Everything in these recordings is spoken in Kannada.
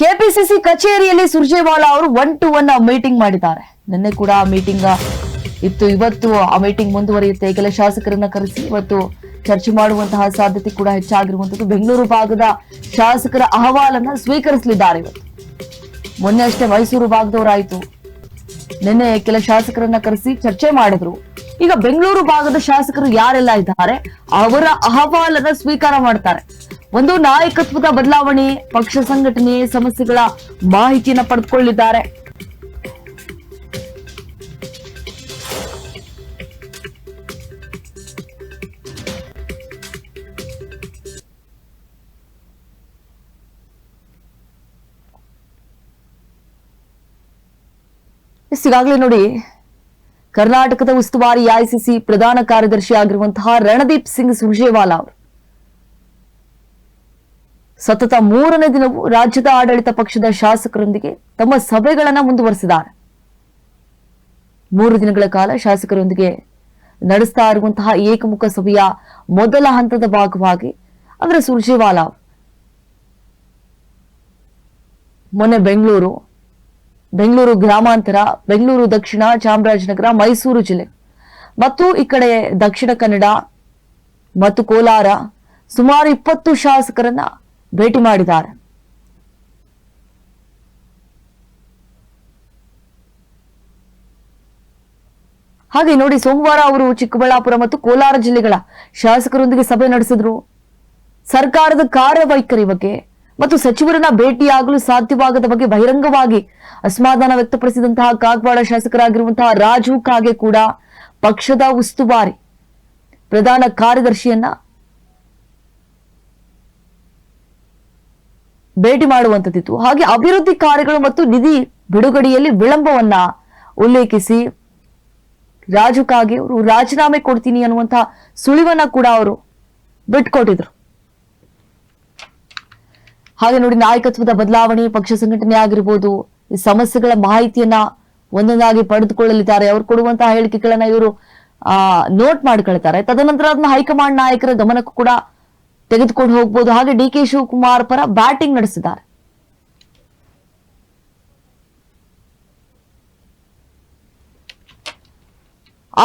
ಕೆಪಿಸಿಸಿ ಕಚೇರಿಯಲ್ಲಿ ಸುರ್ಜೇವಾಲಾ ಅವರು ಒನ್ ಟು ಒನ್ ಮೀಟಿಂಗ್ ಮಾಡಿದ್ದಾರೆ. ನಿನ್ನೆ ಕೂಡ ಆ ಮೀಟಿಂಗ್ ಇತ್ತು. ಇವತ್ತು ಆ ಮೀಟಿಂಗ್ ಮುಂದುವರಿಯುತ್ತೆ. ಕೆಲ ಶಾಸಕರನ್ನ ಕರೆಸಿ ಇವತ್ತು ಚರ್ಚೆ ಮಾಡುವಂತಹ ಸಾಧ್ಯತೆ ಕೂಡ ಹೆಚ್ಚಾಗಿರುವಂತದ್ದು ಬೆಂಗಳೂರು ಭಾಗದ ಶಾಸಕರ ಅಹವಾಲನ್ನ ಸ್ವೀಕರಿಸಲಿದ್ದಾರೆ ಇವತ್ತು ಮೊನ್ನೆ ಅಷ್ಟೇ ಮೈಸೂರು ಭಾಗದವರಾಯ್ತು. ನಿನ್ನೆ ಕೆಲ ಶಾಸಕರನ್ನ ಕರೆಸಿ ಚರ್ಚೆ ಮಾಡಿದ್ರು. ಈಗ ಬೆಂಗಳೂರು ಭಾಗದ ಶಾಸಕರು ಯಾರೆಲ್ಲ ಇದ್ದಾರೆ? ಅವರ ಅಹವಾಲನ್ನ ಸ್ವೀಕಾರ ಮಾಡ್ತಾರೆ. ಒಂದು ನಾಯಕತ್ವದ ಬದಲಾವಣೆ, ಪಕ್ಷ ಸಂಘಟನೆ ಸಮಸ್ಯೆಗಳ ಮಾಹಿತಿಯನ್ನ ಪಡೆದುಕೊಳ್ಳಿದ್ದಾರೆ. ಈಗಾಗಲೇ ನೋಡಿ ಕರ್ನಾಟಕದ ಉಸ್ತುವಾರಿ ಐಸಿಸಿ ಪ್ರಧಾನ ಕಾರ್ಯದರ್ಶಿ ಆಗಿರುವಂತಹ ರಣದೀಪ್ ಸಿಂಗ್ ಸುರ್ಜೇವಾಲಾ ಅವರು. ಸತತ ಮೂರನೇ ದಿನವೂ ರಾಜ್ಯದ ಆಡಳಿತ ಪಕ್ಷದ ಶಾಸಕರೊಂದಿಗೆ ತಮ್ಮ ಸಭೆಗಳನ್ನು ಮುಂದುವರೆಸಿದ್ದಾರೆ. ಮೂರು ದಿನಗಳ ಕಾಲ ಶಾಸಕರೊಂದಿಗೆ ನಡೆಸ್ತಾ ಇರುವಂತಹ ಏಕಮುಖ ಸಭೆಯ ಮೊದಲ ಹಂತದ ಭಾಗವಾಗಿ ಅಂದ್ರೆ ಸುರ್ಜೇವಾಲಾ ಮೊನ್ನೆ ಬೆಂಗಳೂರು ಬೆಂಗಳೂರು ಗ್ರಾಮಾಂತರ, ಬೆಂಗಳೂರು ದಕ್ಷಿಣ, ಚಾಮರಾಜನಗರ, ಮೈಸೂರು ಜಿಲ್ಲೆ. ಮತ್ತು ಈ ಕಡೆ ದಕ್ಷಿಣ ಕನ್ನಡ ಮತ್ತು ಕೋಲಾರ ಸುಮಾರು ಇಪ್ಪತ್ತು ಶಾಸಕರನ್ನ ಭೇಟಿ ಮಾಡಿದ್ದಾರೆ. ಹಾಗೆ ನೋಡಿ, ಸೋಮವಾರ ಅವರು ಚಿಕ್ಕಬಳ್ಳಾಪುರ ಮತ್ತು ಕೋಲಾರ ಜಿಲ್ಲೆಗಳ ಶಾಸಕರೊಂದಿಗೆ ಸಭೆ ನಡೆಸಿದ್ರು. ಸರ್ಕಾರದ ಕಾರ್ಯವೈಖರಿ ಬಗ್ಗೆ ಮತ್ತು ಸಚಿವರನ್ನ ಭೇಟಿಯಾಗಲು ಸಾಧ್ಯವಾಗದ ಬಗ್ಗೆ ಬಹಿರಂಗವಾಗಿ ಅಸಮಾಧಾನ ವ್ಯಕ್ತಪಡಿಸಿದಂತಹ ಕಾಗವಾಡ ಶಾಸಕರಾಗಿರುವಂತಹ ರಾಜು ಕಾಗೆ ಕೂಡ ಪಕ್ಷದ ಉಸ್ತುವಾರಿ, ಪ್ರಧಾನ ಕಾರ್ಯದರ್ಶಿಯನ್ನ ಭೇಟಿ ಮಾಡುವಂತದ್ದಿತ್ತು ಹಾಗೆ ಅಭಿವೃದ್ಧಿ ಕಾರ್ಯಗಳು ಮತ್ತು ನಿಧಿ ಬಿಡುಗಡೆಯಲ್ಲಿ ವಿಳಂಬವನ್ನ ಉಲ್ಲೇಖಿಸಿ ರಾಜು ಕಾಗೆ ಅವರು ರಾಜೀನಾಮೆ ಕೊಡ್ತೀನಿ ಅನ್ನುವಂತಹ ಸುಳಿವನ್ನ ಕೂಡ ಅವರು ಬಿಟ್ಕೊಟ್ಟಿದ್ರು. ಹಾಗೆ ನೋಡಿ ನಾಯಕತ್ವದ ಬದಲಾವಣೆ ಪಕ್ಷ ಸಂಘಟನೆ ಆಗಿರ್ಬೋದು, ಈ ಸಮಸ್ಯೆಗಳ ಮಾಹಿತಿಯನ್ನ ಒಂದೊಂದಾಗಿ ಪಡೆದುಕೊಳ್ಳಲಿದ್ದಾರೆ. ಅವರು ಕೊಡುವಂತಹ ಹೇಳಿಕೆಗಳನ್ನ ಇವರು, ಆ ನೋಟ್ ಮಾಡ್ಕೊಳ್ತಾರೆ. ತದನಂತರ ಅದನ್ನ ಹೈಕಮಾಂಡ್ ನಾಯಕರ ಗಮನಕ್ಕೂ ಕೂಡ ತೆಗೆದುಕೊಂಡು ಹೋಗ್ಬೋದು. ಹಾಗೆ ಡಿ ಕೆ ಶಿವಕುಮಾರ್ ಪರ ಬ್ಯಾಟಿಂಗ್ ನಡೆಸಿದ್ದಾರೆ.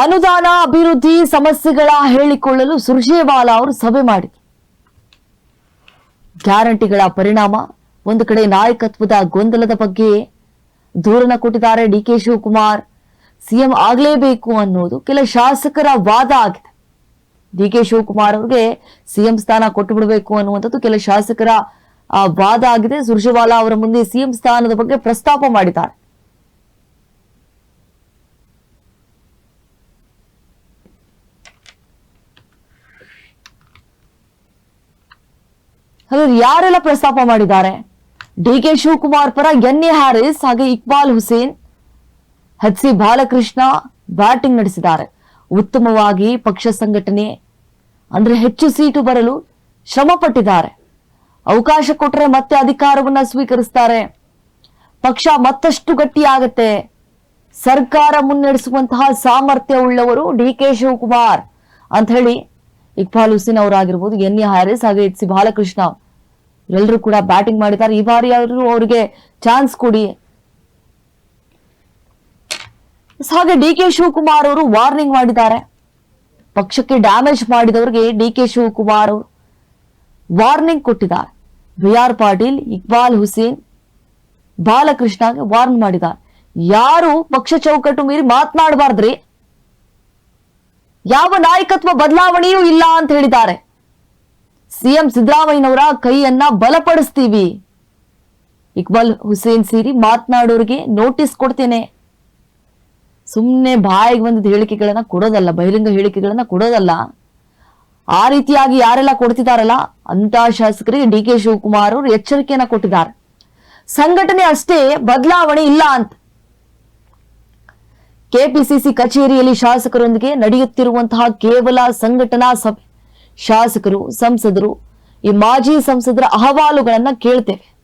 ಅನುದಾನ ಅಭಿವೃದ್ಧಿ ಸಮಸ್ಯೆಗಳ ಹೇಳಿಕೊಳ್ಳಲು ಸುರ್ಜೇವಾಲಾ ಅವರು ಸಭೆ ಮಾಡಿದ್ರು. ಗ್ಯಾರಂಟಿಗಳ ಪರಿಣಾಮ, ಒಂದು ಕಡೆ ನಾಯಕತ್ವದ ಗೊಂದಲದ ಬಗ್ಗೆ ದೂರನ ಕೊಟ್ಟಿದ್ದಾರೆ ಡಿ ಕೆ ಶಿವಕುಮಾರ್. ಸಿಎಂ ಆಗಲೇಬೇಕು ಅನ್ನೋದು ಕೆಲ ಶಾಸಕರ ವಾದ ಆಗಿದೆ. ಡಿ ಕೆ ಶಿವಕುಮಾರ್ ಅವರಿಗೆ ಸಿಎಂ ಸ್ಥಾನ ಕೊಟ್ಟು ಬಿಡಬೇಕು ಅನ್ನುವಂಥದ್ದು ಕೆಲ ಶಾಸಕರ ವಾದ ಆಗಿದೆ. ಸುರ್ಜೇವಾಲಾ ಅವರ ಮುಂದೆ ಸಿಎಂ ಸ್ಥಾನದ ಬಗ್ಗೆ ಪ್ರಸ್ತಾಪ ಮಾಡಿದ್ದಾರೆ. ಹಾಗಾದ್ರೆ ಯಾರೆಲ್ಲ ಪ್ರಸ್ತಾಪ ಮಾಡಿದ್ದಾರೆ? ಡಿ ಕೆ ಶಿವಕುಮಾರ್ ಪರ ಎನ್ ಎ ಹ್ಯಾರಿಸ್ ಹಾಗೆ ಇಕ್ಬಾಲ್ ಹುಸೇನ್ ಹಚ್ ಸಿ ಬಾಲಕೃಷ್ಣ ಬ್ಯಾಟಿಂಗ್ ನಡೆಸಿದ್ದಾರೆ. ಉತ್ತಮವಾಗಿ ಪಕ್ಷ ಸಂಘಟನೆ, ಅಂದ್ರೆ ಹೆಚ್ಚು ಸೀಟು ಬರಲು ಶ್ರಮ ಪಟ್ಟಿದ್ದಾರೆ. ಅವಕಾಶ ಕೊಟ್ಟರೆ ಮತ್ತೆ ಅಧಿಕಾರವನ್ನ ಸ್ವೀಕರಿಸ್ತಾರೆ. ಪಕ್ಷ ಮತ್ತಷ್ಟು ಗಟ್ಟಿಯಾಗತ್ತೆ. ಸರ್ಕಾರ ಮುನ್ನಡೆಸುವಂತಹ ಸಾಮರ್ಥ್ಯ ಉಳ್ಳವರು ಡಿ ಕೆ ಶಿವಕುಮಾರ್ ಅಂತ ಹೇಳಿ ಇಕ್ಬಾಲ್ ಹುಸೇನ್ ಅವರಾಗಿರ್ಬೋದು, ಎನ್ ಎ ಹ್ಯಾರಿಸ್ ಹಾಗೆ ಎಚ್ ಸಿ ಬಾಲಕೃಷ್ಣ ಎಲ್ಲರೂ ಕೂಡ ಬ್ಯಾಟಿಂಗ್ ಮಾಡಿದ್ದಾರೆ. ಈ ಬಾರಿ ಅವರು ಅವರಿಗೆ ಚಾನ್ಸ್ ಕೊಡಿ. ಹಾಗೆ ಡಿ ಕೆ ಶಿವಕುಮಾರ್ ಅವರು ವಾರ್ನಿಂಗ್ ಮಾಡಿದ್ದಾರೆ. ಪಕ್ಷಕ್ಕೆ ಡ್ಯಾಮೇಜ್ ಮಾಡಿದವರಿಗೆ ಡಿ ಕೆ ಶಿವಕುಮಾರ್ ಅವರು ವಾರ್ನಿಂಗ್ ಕೊಟ್ಟಿದ್ದಾರೆ. ಬಿ ಆರ್ ಪಾಟೀಲ್, ಇಕ್ಬಾಲ್ ಹುಸೇನ್, ಬಾಲಕೃಷ್ಣಗೆ ವಾರ್ನ್ ಮಾಡಿದ್ದಾರೆ. ಯಾರು ಪಕ್ಷ ಚೌಕಟ್ಟು ಮೀರಿ ಮಾತನಾಡಬಾರ್ದ್ರಿ? ಯಾವ ನಾಯಕತ್ವ ಬದಲಾವಣೆಯೂ ಇಲ್ಲ ಅಂತ ಹೇಳಿದ್ದಾರೆ. ಸಿಎಂ ಸಿದ್ದರಾಮಯ್ಯನವರ ಕೈಯನ್ನ ಬಲಪಡಿಸ್ತೀವಿ. ಇಕ್ಬಾಲ್ ಹುಸೇನ್ ಸೇರಿ ಮಾತನಾಡೋರಿಗೆ ನೋಟಿಸ್ ಕೊಡ್ತೇನೆ. ಸುಮ್ಮನೆ ಬಾಯಿಗೆ ಬಂದಿದ್ದ ಹೇಳಿಕೆಗಳನ್ನ ಕೊಡೋದಲ್ಲ, ಬಹಿರಂಗ ಹೇಳಿಕೆಗಳನ್ನ ಕೊಡೋದಲ್ಲ. ಆ ರೀತಿಯಾಗಿ ಯಾರೆಲ್ಲ ಕೊಡ್ತಿದಾರಲ್ಲ ಅಂತ ಶಾಸಕರಿಗೆ ಡಿ ಕೆ ಶಿವಕುಮಾರ್ ಅವರು ಎಚ್ಚರಿಕೆಯನ್ನ ಕೊಟ್ಟಿದ್ದಾರೆ. ಸಂಘಟನೆ ಅಷ್ಟೇ ಬದಲಾವಣೆ ಇಲ್ಲ ಅಂತ. ಕೆಪಿಸಿಸಿ ಕಚೇರಿಯಲ್ಲಿ ಶಾಸಕರೊಂದಿಗೆ ನಡೆಯುತ್ತಿರುವಂತಹ ಕೇವಲ ಸಂಘಟನಾ ಸಭೆ ಶಾಸಕರು, ಸಂಸದರು, ಈ ಮಾಜಿ ಸಂಸದರ ಅಹವಾಲುಗಳನ್ನ ಕೇಳ್ತೇವೆ.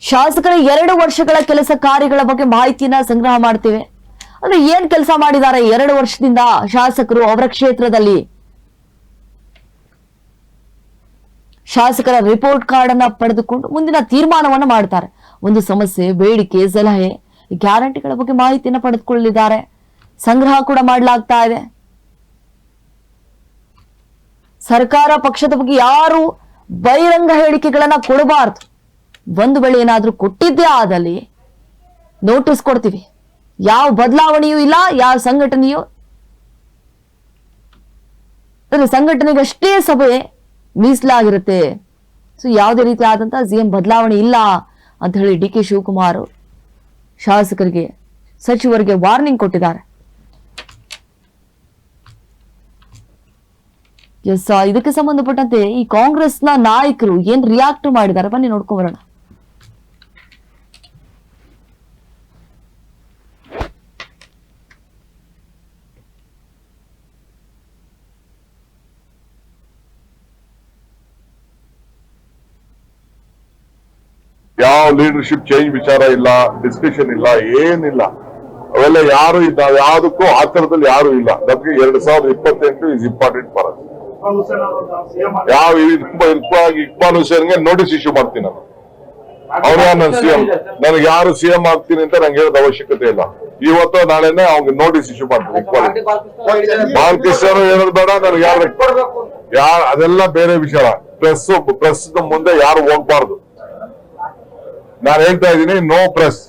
ಶಾಸಕರ ಎರಡು ವರ್ಷಗಳ ಕೆಲಸ ಕಾರ್ಯಗಳ ಬಗ್ಗೆ ಮಾಹಿತಿಯನ್ನ ಸಂಗ್ರಹ ಮಾಡ್ತೇವೆ. ಅಂದ್ರೆ ಏನ್ ಕೆಲಸ ಮಾಡಿದ್ದಾರೆ ಎರಡು ವರ್ಷದಿಂದ ಶಾಸಕರು ಅವರ ಕ್ಷೇತ್ರದಲ್ಲಿ? ಶಾಸಕರ ರಿಪೋರ್ಟ್ ಕಾರ್ಡ್ ಅನ್ನ ಪಡೆದುಕೊಂಡು ಮುಂದಿನ ತೀರ್ಮಾನವನ್ನು ಮಾಡ್ತಾರೆ. ಒಂದು ಸಮಸ್ಯೆ, ಬೇಡಿಕೆ, ಸಲಹೆ ಗ್ಯಾರಂಟಿಗಳ ಬಗ್ಗೆ ಮಾಹಿತಿಯನ್ನು ಪಡೆದುಕೊಳ್ಳಲಿದ್ದಾರೆ. ಸಂಗ್ರಹ ಕೂಡ ಮಾಡಲಾಗ್ತಾ ಇದೆ. ಸರ್ಕಾರ ಪಕ್ಷದ ಬಗ್ಗೆ ಯಾರು ಬಹಿರಂಗ ಹೇಳಿಕೆಗಳನ್ನ ಕೊಡಬಾರ್ದು. ಒಂದು ವೇಳೆ ಏನಾದ್ರೂ ಕೊಟ್ಟಿದ್ದೇ ಆದಲ್ಲಿ ನೋಟಿಸ್ ಕೊಡ್ತೀವಿ. ಯಾವ ಬದಲಾವಣೆಯೂ ಇಲ್ಲ, ಯಾವ ಸಂಘಟನೆಯೂ ಅಂದ್ರೆ ಸಂಘಟನೆಗಷ್ಟೇ ಸಭೆ ಮೀಸಲಾಗಿರುತ್ತೆ. ಸೊ ಯಾವುದೇ ರೀತಿ ಆದಂತಹ ಸಿಎಂ ಬದಲಾವಣೆ ಇಲ್ಲ ಅಂತ ಹೇಳಿ ಡಿ ಕೆ ಶಿವಕುಮಾರ್ ಶಾಸಕರಿಗೆ, ಸಚಿವರಿಗೆ ವಾರ್ನಿಂಗ್ ಕೊಟ್ಟಿದ್ದಾರೆ. ಎಸ್ ಇದಕ್ಕೆ ಸಂಬಂಧಪಟ್ಟಂತೆ ಈ ಕಾಂಗ್ರೆಸ್ನ ನಾಯಕರು ಏನ್ ರಿಯಾಕ್ಟ್ ಮಾಡಿದ್ದಾರೆ ಬನ್ನಿ ನೋಡ್ಕೊಂಡ್ ಬರೋಣ ಯಾವ ಲೀಡರ್ಶಿಪ್ ಚೇಂಜ್ ವಿಚಾರ ಇಲ್ಲ ಡಿಸ್ಕಷನ್ ಇಲ್ಲ, ಏನಿಲ್ಲ. ಅವೆಲ್ಲ ಯಾರು ಇದ್ದಾವೆ ಯಾವುದಕ್ಕೂ ಆತರದಲ್ಲಿ ಯಾರು ಇಲ್ಲ. ನಮ್ಗೆ ಎರಡ್ ಸಾವಿರದ ಇಪ್ಪತ್ತೆಂಟು ಇಸ್ ಇಂಪಾರ್ಟೆಂಟ್ ಫಾರ್ ಅಸ್ ಯಾವ ಇಕ್ಬಾಲ್ ಇಕ್ಬಾಲ್ ಹುಸೇನ್ಗೆ ನೋಟಿಸ್ ಇಶ್ಯೂ ಮಾಡ್ತೀನಿ ನಾನು. ಅವ್ರ ಸಿ ಸಿಎಂ. ನನಗೆ ಯಾರು ಸಿಎಂ ಆಗ್ತೀನಿ ಅಂತ ನಂಗೆ ಹೇಳೋದ್ ಅವಶ್ಯಕತೆ ಇಲ್ಲ. ಇವತ್ತು ನಾಳೆನೆ ಅವ್ನಿಗೆ ನೋಟಿಸ್ ಇಶ್ಯೂ ಮಾಡ್ತೀನಿ ಇಕ್ಬಾಲ್ ಬಾಲಕೃಷ್ಣ ಹೇಳೋದು ಬೇಡ ನನಗೆ ಯಾರು ಯಾರು ಅದೆಲ್ಲ ಬೇರೆ ವಿಚಾರ. ಪ್ರೆಸ್ ಪ್ರೆಸ್ ಮುಂದೆ ಯಾರು ಹೋಗ್ಬಾರ್ದು. ನಾನು ಹೇಳ್ತಾ ಇದ್ದೀನಿ ನೋ ಪ್ರೆಸ್